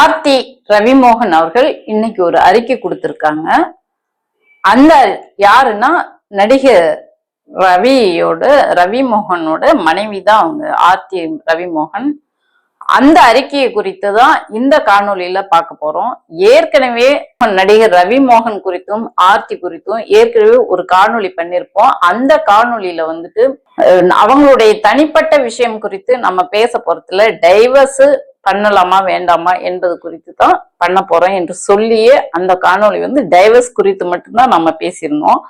ஆர்த்தி ரவிமோகன் அவர்கள் இன்னைக்கு ஒரு அறிக்கை கொடுத்திருக்காங்க. அந்த யாருன்னா நடிகர் ரவியோட ரவிமோகனோட மனைவி தான் அவங்க ஆர்த்தி ரவிமோகன். அந்த அறிக்கையை குறித்து தான் இந்த காணொலியில பார்க்க போறோம். ஏற்கனவே நடிகர் ரவிமோகன் குறித்தும் ஆர்த்தி குறித்தும் ஏற்கனவே ஒரு காணொளி பண்ணியிருப்போம். அந்த காணொலியில வந்துட்டு அவங்களுடைய தனிப்பட்ட விஷயம் குறித்து நம்ம பேச போறதுல டைவர்ஸ் பண்ணலாமா வேண்டாமா என்பது குறித்து தான் பண்ண போறோம் என்று சொல்லியே அந்த காணொளி வந்து டைவர்ஸ் குறித்து மட்டும்தான் நம்ம பேசியிருந்தோம்.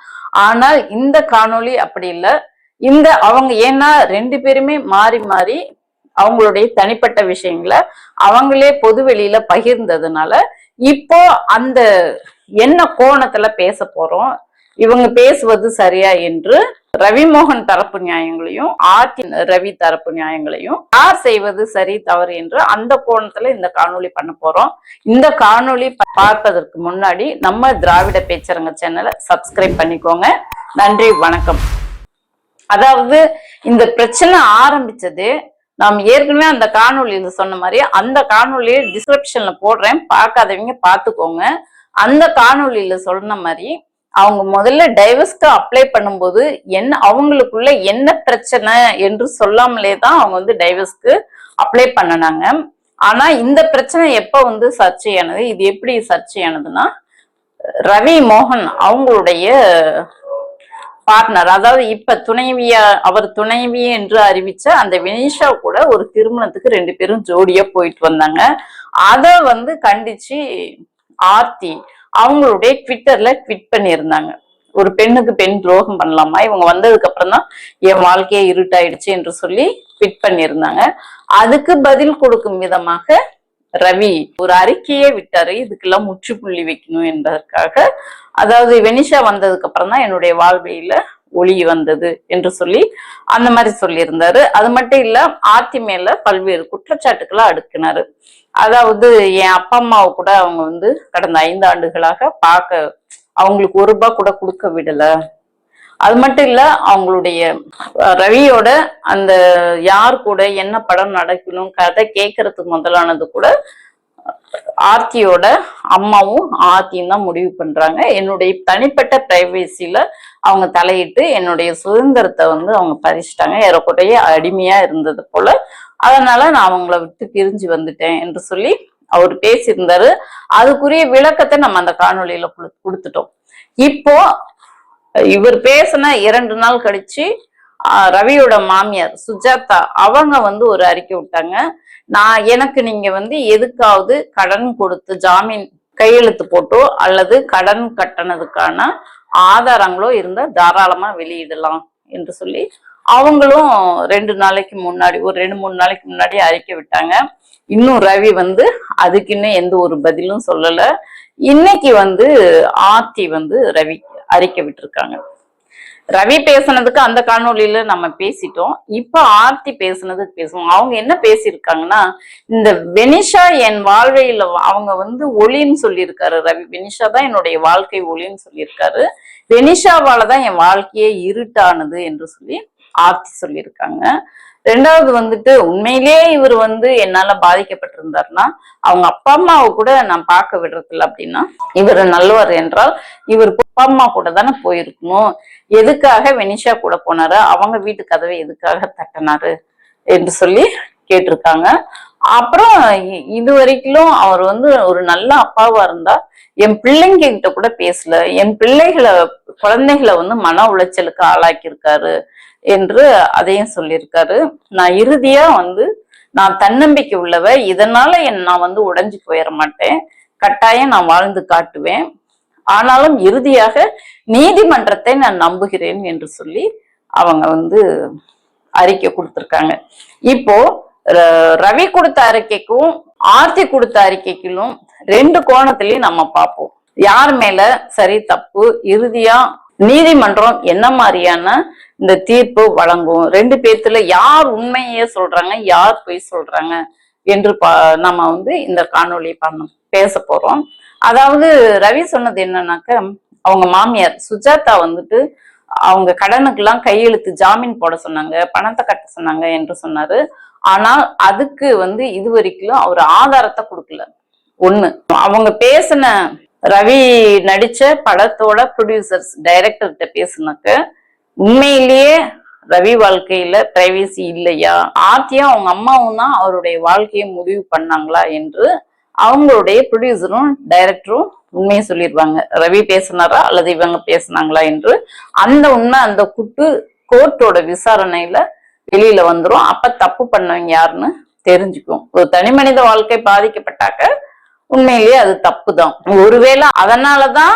ஆனால் இந்த காணொளி அப்படி இல்லை. இந்த அவங்க ஏன்னா ரெண்டு பேருமே மாறி மாறி அவங்களுடைய தனிப்பட்ட விஷயங்களை அவங்களே பொது வெளியில பகிர்ந்ததுனால இப்போ அந்த என்ன கோணத்துல பேச போறோம் இவங்க பேசுவது சரியா என்று ரவிமோகன் தரப்பு நியாயங்களையும் ஆர்த்தி ரவி தரப்பு நியாயங்களையும் யார் செய்வது சரி தவறு என்று அந்த கோணத்துல இந்த காணொலி பண்ண போறோம். இந்த காணொலி பார்ப்பதற்கு முன்னாடி நம்ம திராவிட பேச்சரங்க சேனலை சப்ஸ்கிரைப் பண்ணிக்கோங்க. நன்றி வணக்கம். அதாவது இந்த பிரச்சனை ஆரம்பிச்சது நாம் ஏற்கனவே அந்த காணொளியில சொன்ன மாதிரி அந்த காணொலியை டிஸ்கிரிப்ஷன்ல போடுறேன். பார்க்காதவங்க பார்த்துக்கோங்க. அந்த காணொலியில சொன்ன மாதிரி அவங்க முதல்ல டைவர்ஸ்க்கு அப்ளை பண்ணும்போது என்ன அவங்களுக்குள்ள என்ன பிரச்சனை என்று சொல்லாமலே தான் அவங்க வந்து டைவர்ஸ்க்கு அப்ளை பண்ணினாங்க. ஆனா இந்த பிரச்சனை எப்ப வந்து சர்ச்சையானது? இது எப்படி சர்ச்சையானதுன்னா ரவி மோகன் அவங்களுடைய பார்ட்னர் அதாவது இப்ப துணைவியா அவர் துணைவி என்று அறிவிச்ச அந்த வினிஷா கூட ஒரு திருமணத்துக்கு ரெண்டு பேரும் ஜோடியா போயிட்டு வந்தாங்க. அத வந்து கண்டிச்சு ஆர்த்தி அவங்களுடைய ட்விட்டர்ல ட்விட் பண்ணியிருந்தாங்க. ஒரு பெண்ணுக்கு பெண் துரோகம் பண்ணலாமா? இவங்க வந்ததுக்கு அப்புறம் தான் என் வாழ்க்கையே இருட்டாயிடுச்சு என்று சொல்லி ட்விட் பண்ணியிருந்தாங்க. அதுக்கு பதில் கொடுக்கும் விதமாக ரவி ஒரு அறிக்கையே விட்டாரு. இதுக்கெல்லாம் முற்றுப்புள்ளி வைக்கணும் என்பதற்காக. அதாவது வெனிஷா வந்ததுக்கு அப்புறம் தான் என்னுடைய வாழ்வியில ஒளி வந்தது என்று சொல்லி அந்த மாதிரி சொல்லியிருந்தாரு. அது மட்டும் இல்ல ஆர்த்தி மேல பல்வேறு குற்றச்சாட்டுக்களை அடுக்கினாரு. அதாவது என் அப்பா அம்மாவை கூட அவங்க வந்து கடந்த ஐந்து ஆண்டுகளாக பார்க்க அவங்களுக்கு ஒரு ரூபாய் கூட கொடுக்க விடல. அது மட்டும் இல்ல அவங்களுடைய ரவியோட அந்த யார் கூட என்ன படம் நடக்கணும் கதை கேட்கறதுக்கு முதலானது கூட ஆர்த்தியோட அம்மாவும் ஆர்த்தியும் தான் முடிவு பண்றாங்க. என்னுடைய தனிப்பட்ட பிரைவேசில அவங்க தலையிட்டு என்னுடைய சுதந்திரத்தை வந்து அவங்க பறிச்சிட்டாங்க. ஏறக்குறைய அடிமையா இருந்தது போல. அதனால நான் அவங்கள விட்டு பிரிஞ்சு வந்துட்டேன் என்று சொல்லி அவர் பேசியிருந்தாரு. அதுக்குரிய விளக்கத்தை நம்ம அந்த காணொலியில கொடுத்துட்டோம். இப்போ இவர் பேசின இரண்டு நாள் கழிச்சு ரவியோட மாமியார் சுஜாதா அவங்க வந்து ஒரு அறிக்கை விட்டாங்க. நான் எனக்கு நீங்க வந்து எதுக்காவது கடன் கொடுத்து ஜாமீன் கையெழுத்து போட்டோ அல்லது கடன் கட்டணதுக்கான ஆதாரங்களோ இருந்தால் தாராளமா வெளியிடலாம் என்று சொல்லி அவங்களும் ரெண்டு நாளைக்கு முன்னாடி ஒரு ரெண்டு மூணு நாளைக்கு முன்னாடி அறிக்கை விட்டாங்க. இன்னும் ரவி வந்து அதுக்கு இன்னும் எந்த ஒரு பதிலும் சொல்லலை. இன்னைக்கு வந்து ஆர்த்தி வந்து ரவி அறிக்கை விட்டுருக்காங்க. ரவி பேசுனதுக்கு அந்த காணொலியில நம்ம பேசிட்டோம். இப்ப ஆர்த்தி பேசுனதுக்கு பேசுவோம். அவங்க என்ன பேசியிருக்காங்கன்னா இந்த வெனிஷா என் வாழ்வையில அவங்க வந்து ஒளின்னு சொல்லியிருக்காரு. ரவி வெனிஷா தான் என்னுடைய வாழ்க்கை ஒளின்னு சொல்லியிருக்காரு. வெனிஷாவால தான் என் வாழ்க்கையே இருட்டானது என்று சொல்லி ஆர்த்தி சொல்லியிருக்காங்க. ரெண்டாவது வந்துட்டு உண்மையிலேயே இவர் வந்து என்னால பாதிக்கப்பட்டிருந்தாருன்னா அவங்க அப்பா அம்மாவை கூட நான் பார்க்க விடுறதில்ல அப்படின்னா இவர் நல்லவர் என்றால் இவர் அப்பா அம்மா கூட தானே போயிருக்கணும் எதுக்காக வெனிஷா கூட போனாரு? அவங்க வீட்டு கதவை எதுக்காக தட்டினாரு? என்று சொல்லி கேட்டிருக்காங்க. அப்புறம் இது வரைக்கும் அவர் வந்து ஒரு நல்ல அப்பாவா இருந்தா என் பிள்ளைங்க கிட்ட கூட பேசல. என் பிள்ளைகளை குழந்தைகளை வந்து மன உளைச்சலுக்கு ஆளாக்கியிருக்காரு. என்று அதையும் சொல்லியிருக்காரு. நான் இறுதியா வந்து நான் தன்னம்பிக்கை உள்ளவ இதனால என் நான் வந்து உடைஞ்சு போயிட மாட்டேன். கட்டாயம் நான் வாழ்ந்து காட்டுவேன். ஆனாலும் இறுதியாக நீதிமன்றத்தை நான் நம்புகிறேன் என்று சொல்லி அவங்க வந்து அறிக்கை கொடுத்துருக்காங்க. இப்போ ர- ரவி கொடுத்த அறிக்கைக்கும் ஆர்த்தி கொடுத்த அறிக்கைக்கும் ரெண்டு கோணத்திலையும் நம்ம பார்ப்போம். யார் மேல சரி தப்பு இறுதியா நீதிமன்றம் என்ன மாதிரியான இந்த தீர்ப்பு வழங்கும்? ரெண்டு பேர்த்துல யார் உண்மையே சொல்றாங்க யார் பொய் சொல்றாங்க என்று பா நம்ம வந்து இந்த காணொலி பண்ண பேச போறோம். அதாவது ரவி சொன்னது என்னன்னாக்க அவங்க மாமியார் சுஜாதா வந்துட்டு அவங்க கடனுக்கெல்லாம் கையெழுத்து ஜாமீன் போட சொன்னாங்க பணத்தை கட்ட சொன்னாங்க என்று சொன்னாரு. ஆனால் அதுக்கு வந்து இது வரைக்கும் அவர் ஆதாரத்தை கொடுக்கல. ஒண்ணு அவங்க பேசின ரவி நடிச்ச படத்தோட ப்ரொடியூசர்ஸ் டைரக்டர்கிட்ட பேசுனாக்க உண்மையிலேயே ரவி வாழ்க்கையில பிரைவசி இல்லையா? ஆர்த்தியா அவங்க அம்மாவும் தான் அவருடைய வாழ்க்கையை முடிவு பண்ணாங்களா என்று அவங்களுடைய ப்ரொடியூசரும் டைரக்டரும் உண்மையை சொல்லிடுவாங்க. ரவி பேசினாரா அல்லது இவங்க பேசினாங்களா என்று அந்த உண்மை அந்த குட்டு கோர்ட்டோட விசாரணையில வெளியில வந்துடும் அப்ப தப்பு பண்ணவங்க யாருன்னு தெரிஞ்சுக்கும். ஒரு தனி மனித வாழ்க்கை பாதிக்கப்பட்டாக்க உண்மையிலேயே அது தப்பு தான் ஒருவேளை அதனாலதான்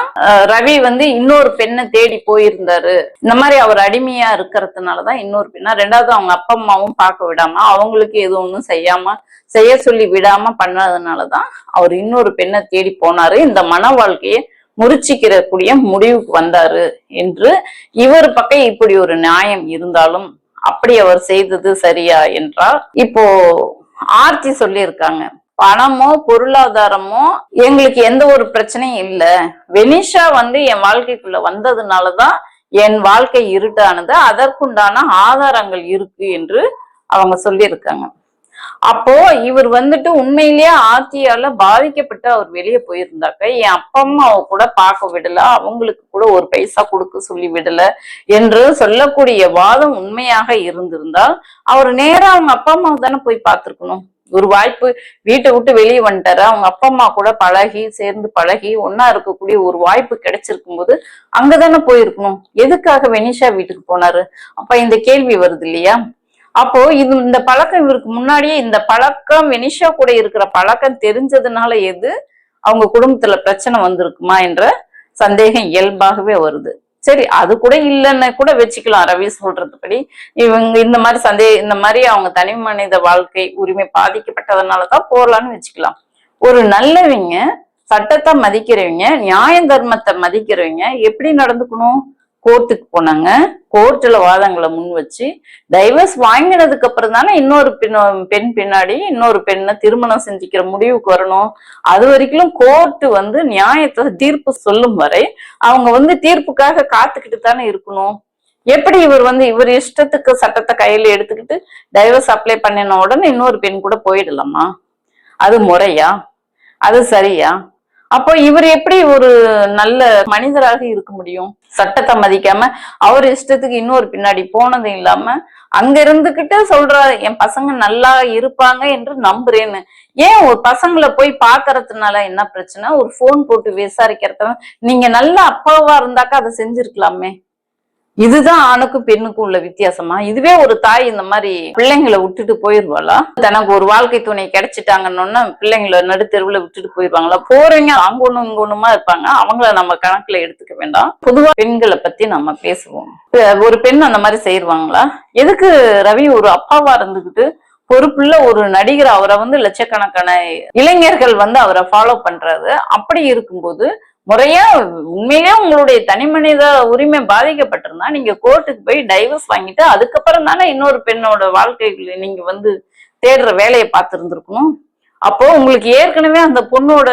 ரவி வந்து இன்னொரு பெண்ணை தேடி போயிருந்தாரு. இந்த மாதிரி அவர் அடிமையா இருக்கிறதுனாலதான் இன்னொரு பெண்ணா ரெண்டாவது அவங்க அப்பா அம்மாவும் பார்க்க விடாம அவங்களுக்கு எதுவும் ஒன்றும் செய்யாம செய்ய சொல்லி விடாம பண்ணதுனாலதான் அவர் இன்னொரு பெண்ணை தேடி போனாரு. இந்த மன வாழ்க்கையை முறிச்சிக்கிறக்கூடிய முடிவுக்கு வந்தாரு என்று இவர் பக்கம் இப்படி ஒரு நியாயம் இருந்தாலும் அப்படி அவர் செய்தது சரியா என்றால் இப்போ ஆர்த்தி சொல்லியிருக்காங்க. பணமோ பொருளாதாரமோ எங்களுக்கு எந்த ஒரு பிரச்சனையும் இல்ல. வெனிஷா வந்து என் வாழ்க்கைக்குள்ள வந்ததுனாலதான் என் வாழ்க்கை இருட்டானது. அதற்குண்டான ஆதாரங்கள் இருக்கு என்று அவங்க சொல்லியிருக்காங்க. அப்போ இவர் வந்துட்டு உண்மையிலேயே ஆத்தியால பாதிக்கப்பட்டு அவர் வெளியே போயிருந்தாக்க என் அப்பா அம்மாவை கூட பார்க்க விடல அவங்களுக்கு கூட ஒரு பைசா கொடுக்க சொல்லி விடல என்று சொல்லக்கூடிய வாதம் உண்மையாக இருந்திருந்தால் அவர் நேரா அவங்க அப்பா அம்மாவை தானே போய் பார்த்திருக்கணும்? ஒரு வாய்ப்பு வீட்டை விட்டு வெளியே வந்துட்டாரு. அவங்க அப்பா அம்மா கூட பழகி சேர்ந்து பழகி ஒன்னா இருக்கக்கூடிய ஒரு வாய்ப்பு கிடைச்சிருக்கும் போது அங்கதானே போயிருக்கணும். எதுக்காக வெனிஷா வீட்டுக்கு போனாரு? அப்ப இந்த கேள்வி வருது இல்லையா? அப்போ இது இந்த பழக்கம் இவருக்கு முன்னாடியே இந்த பழக்கம் வெனிஷா கூட இருக்கிற பழக்கம் தெரிஞ்சதுனால எது? அவங்க குடும்பத்துல பிரச்சனை வந்திருக்குமா என்ற சந்தேகம் இயல்பாகவே வருது. சரி அது கூட இல்லைன்னு கூட வச்சுக்கலாம். ரவி சொல்றதுபடி இவங்க இந்த மாதிரி சந்தே இந்த மாதிரி அவங்க தனி மனித வாழ்க்கை உரிமை பாதிக்கப்பட்டதுனாலதான் போகலான்னு வச்சுக்கலாம். ஒரு நல்லவங்க சட்டத்தை மதிக்கிறவங்க நியாய தர்மத்தை மதிக்கிறவங்க எப்படி நடந்துக்கணும்? கோர்ட்டுக்கு போனாங்க. கோர்ட்டில் வாதங்களை முன் வச்சு டைவர்ஸ் வாங்கினதுக்கு அப்புறம் தானே இன்னொரு பெண் பெண் பின்னாடி இன்னொரு பெண்ணை திருமணம் செஞ்சுக்கிற முடிவுக்கு வரணும். அது வரைக்கும் கோர்ட்டு வந்து நியாயத்தை தீர்ப்பு சொல்லும் வரை அவங்க வந்து தீர்ப்புக்காக காத்துக்கிட்டு தானே இருக்கணும். எப்படி இவர் வந்து இவர் இஷ்டத்துக்கு சட்டத்தை கையில எடுத்துக்கிட்டு டைவர்ஸ் அப்ளை பண்ணின உடனே இன்னொரு பெண் கூட போயிடலாமா? அது முறையா? அது சரியா? அப்போ இவர் எப்படி ஒரு நல்ல மனிதராக இருக்க முடியும்? சட்டத்தை மதிக்காம அவர் இஷ்டத்துக்கு இன்னொரு பின்னாடி போனதும் இல்லாம அங்க இருந்துகிட்டு சொல்றாரு என் பசங்க நல்லா இருப்பாங்க என்று நம்புறேன்னு. ஏன் ஒரு பசங்களை போய் பாக்குறதுனால என்ன பிரச்சனை? ஒரு ஃபோன் போட்டு விசாரிக்கிறதுனால. நீங்க நல்ல அப்பாவா இருந்தாக்கா அதை செஞ்சிருக்கலாமே. இதுதான் ஆணுக்கும் பெண்ணுக்கும் உள்ள வித்தியாசமா? இதுவே ஒரு தாய் இந்த மாதிரி பிள்ளைங்களை விட்டுட்டு போயிருவாளா? தனக்கு ஒரு வாழ்க்கை துணை கிடைச்சிட்டாங்கன்னு பிள்ளைங்களை நடுத்தெருவுல விட்டுட்டு போயிருவாங்களா? போறீங்க அங்க ஒண்ணும் இங்க ஒண்ணுமா இருப்பாங்க? அவங்கள நம்ம கணக்குல எடுத்துக்க வேண்டாம். பொதுவா பெண்களை பத்தி நம்ம பேசுவோம். ஒரு பெண் அந்த மாதிரி செய்யறாங்களா எதுக்கு ரவி ஒரு அப்பாவா இருந்துகிட்டு பொறுப்புள்ள ஒரு நடிகர் அவரை வந்து லட்சக்கணக்கான இளைஞர்கள் வந்து அவரை ஃபாலோ பண்றாரு? அப்படி இருக்கும்போது முறையா உண்மையிலே உங்களுடைய தனி மனித உரிமை பாதிக்கப்பட்டிருந்தா நீங்க கோர்ட்டுக்கு போய் டைவர்ஸ் வாங்கிட்டு அதுக்கப்புறம் தானே இன்னொரு பெண்ணோட வாழ்க்கைகளை நீங்க வந்து தேடுற வேலையை பார்த்திருந்திருக்கணும். அப்போ உங்களுக்கு ஏற்கனவே அந்த பொண்ணோட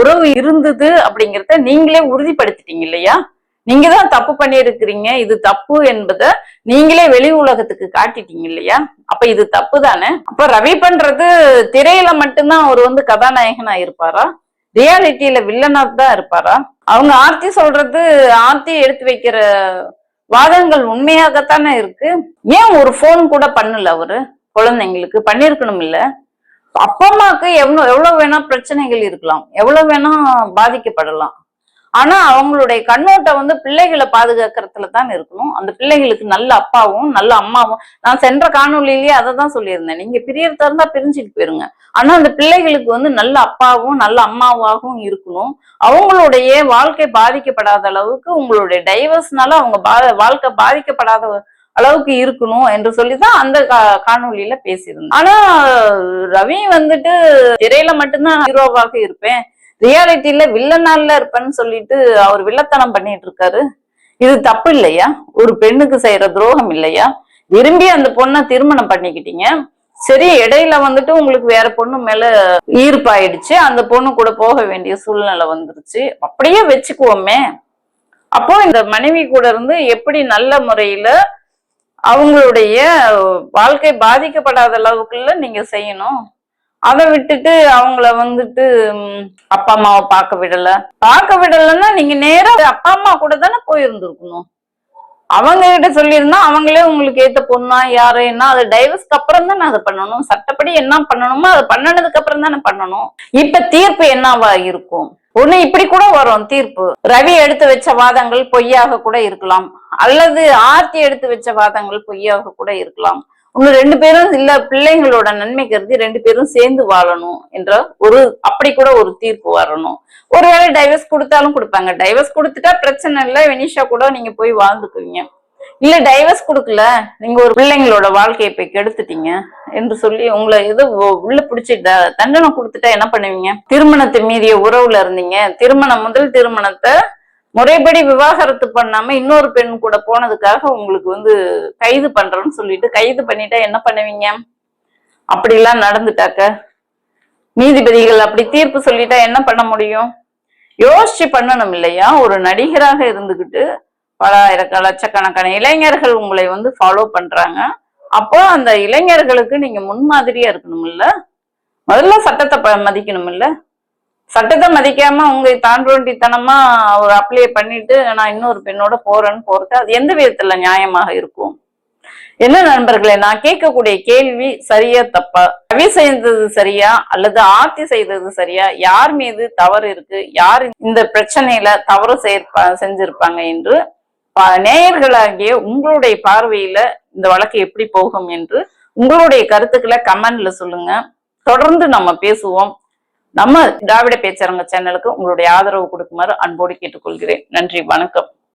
உறவு இருந்தது அப்படிங்கிறத நீங்களே உறுதிப்படுத்திட்டீங்க இல்லையா? நீங்க தான் தப்பு பண்ணியிருக்கிறீங்க. இது தப்பு என்பதை நீங்களே வெளி உலகத்துக்கு காட்டிட்டீங்க இல்லையா? அப்ப இது தப்பு தானே? அப்ப ரவி பண்றது திரையில மட்டும்தான் அவர் வந்து கதாநாயகனா இருப்பாரா ரியாலிட்டியில வில்லனா தான் இருப்பாரா? அவங்க ஆர்த்தி சொல்றது ஆர்த்தி எடுத்து வைக்கிற வாதங்கள் உண்மையாகத்தானே இருக்கு? ஏன் ஒரு ஃபோன் கூட பண்ணல அவரு? குழந்தைங்களுக்கு பண்ணிருக்கணும் இல்ல? அப்பா அம்மாவுக்கு எவ்வளவு எவ்வளவு வேணா பிரச்சனைகள் இருக்கலாம். எவ்வளவு வேணா பாதிக்கப்படலாம். ஆனா அவங்களுடைய கண்ணோட்டம் வந்து பிள்ளைகளை பாதுகாக்கிறதுல தான் இருக்கணும். அந்த பிள்ளைகளுக்கு நல்ல அப்பாவும் நல்ல அம்மாவும். நான் சென்ற காணொளியிலேயே அதை தான் சொல்லியிருந்தேன். நீங்க பிரியறதா இருந்தா பிரிஞ்சுட்டு போயிருங்க. ஆனா அந்த பிள்ளைகளுக்கு வந்து நல்ல அப்பாவும் நல்ல அம்மாவாகவும் இருக்கணும். அவங்களுடைய வாழ்க்கை பாதிக்கப்படாத அளவுக்கு உங்களுடைய டைவர்ஸ்னால அவங்க பா- வாழ்க்கை பாதிக்கப்படாத அளவுக்கு இருக்கணும் என்று சொல்லிதான் அந்த கா- பேசியிருந்தேன். ஆனா ரவி வந்துட்டு திரையில மட்டும்தான் ஹீரோவாக இருப்பேன். ரியாலிட்டியில வில்லனால இருப்பேன்னு சொல்லிட்டு அவர் வில்லத்தனம் பண்ணிட்டு இருக்காரு இது தப்பு இல்லையா? ஒரு பெண்ணுக்கு செய்யற துரோகம் இல்லையா? விரும்பி அந்த பொண்ணை திருமணம் பண்ணிக்கிட்டீங்க. சரி இடையில வந்துட்டு உங்களுக்கு வேற பொண்ணு மேல ஈர்ப்பாயிடுச்சு. அந்த பொண்ணு கூட போக வேண்டிய சூழ்நிலை வந்துருச்சு. அப்படியே வச்சுக்குவோமே. அப்போ இந்த மனைவி கூட இருந்து எப்படி நல்ல முறையில அவங்களுடைய வாழ்க்கை பாதிக்கப்படாத அளவுக்குள்ள நீங்க செய்யணும்? அதை விட்டுட்டு அவங்கள வந்துட்டு அப்பா அம்மாவை பார்க்க விடல. பார்க்க விடலைன்னா நீங்க நேரா அப்பா அம்மா கூட தானே போயிருந்துருக்கணும். அவங்க கிட்ட சொல்லியிருந்தா அவங்களே உங்களுக்கு ஏத்த பொண்ணா யாரு என்ன அது டைவர்ஸ்க்கு அப்புறம் தானே அதை பண்ணணும். சட்டப்படி என்ன பண்ணணுமோ அதை பண்ணனதுக்கு அப்புறம் தானே பண்ணணும். இப்ப தீர்ப்பு என்னவா இருக்கும்? ஒண்ணு இப்படி கூட வரும் தீர்ப்பு. ரவி எடுத்து வச்ச வாதங்கள் பொய்யாக கூட இருக்கலாம். அல்லது ஆர்த்தி எடுத்து வச்ச வாதங்கள் பொய்யாக கூட இருக்கலாம். இன்னும் ரெண்டு பேரும் இல்ல பிள்ளைங்களோட நன்மை கருதி ரெண்டு பேரும் சேர்ந்து வாழணும் என்ற ஒரு அப்படி கூட ஒரு தீர்ப்பு வரணும். ஒருவேளை டைவர்ஸ் கொடுத்தாலும் கொடுப்பாங்க. டைவர்ஸ் கொடுத்துட்டா பிரச்சனை இல்லை வெனிஷா கூட நீங்க போய் வாழ்ந்துக்குவீங்க. இல்ல டைவர்ஸ் கொடுக்கல நீங்க ஒரு பிள்ளைங்களோட வாழ்க்கையை போய் கெடுத்துட்டீங்க என்று சொல்லி உங்களை எது உ- உள்ள பிடிச்சி தண்டனை கொடுத்துட்டா என்ன பண்ணுவீங்க? திருமணத்தை மீறிய உறவுல இருந்தீங்க. திருமணம் முதல் திருமணத்தை முறைப்படி விவாகரத்து பண்ணாம இன்னொரு பெண் கூட போனதுக்காக உங்களுக்கு வந்து கைது பண்றோம்னு சொல்லிட்டு கைது பண்ணிட்டா என்ன பண்ணுவீங்க? அப்படிலாம் நடந்துட்டாக்க நீதிபதிகள் அப்படி தீர்ப்பு சொல்லிட்டா என்ன பண்ண முடியும்? யோசிச்சு பண்ணணும் இல்லையா? ஒரு நடிகராக இருந்துகிட்டு பல ஆயிரக்க லட்சக்கணக்கான இளைஞர்கள் உங்களை வந்து ஃபாலோ பண்றாங்க. அப்போ அந்த இளைஞர்களுக்கு நீங்க முன்மாதிரியா இருக்கணும் இல்ல முதல்ல சட்டத்தை ப- மதிக்கணும் இல்லை சட்டத்தை மதிக்காம உங்க தாண்டோண்டித்தனமா ஒரு அப்ளை பண்ணிட்டு நான் இன்னொரு பெண்ணோட போறேன்னு போறது அது எந்த விதத்துல நியாயமாக இருக்கும்? என்ன நண்பர்களே நான் கேட்கக்கூடிய கேள்வி சரியா தப்பா? கவி செய்தது சரியா அல்லது ஆர்த்தி செய்தது சரியா? யார் மீது தவறு இருக்கு? யார் இந்த பிரச்சனையில தவறு செய்யப்பா செஞ்சிருப்பாங்க என்று நேயர்களாகிய உங்களுடைய பார்வையில இந்த வழக்கு எப்படி போகும் என்று உங்களுடைய கருத்துக்களை கமெண்ட்ல சொல்லுங்க. தொடர்ந்து நம்ம பேசுவோம். நம்ம திராவிட பேச்சரங்க சேனலுக்கு உங்களுடைய ஆதரவு கொடுக்குமாறு அன்போடு கேட்டுக்கொள்கிறேன். நன்றி வணக்கம்.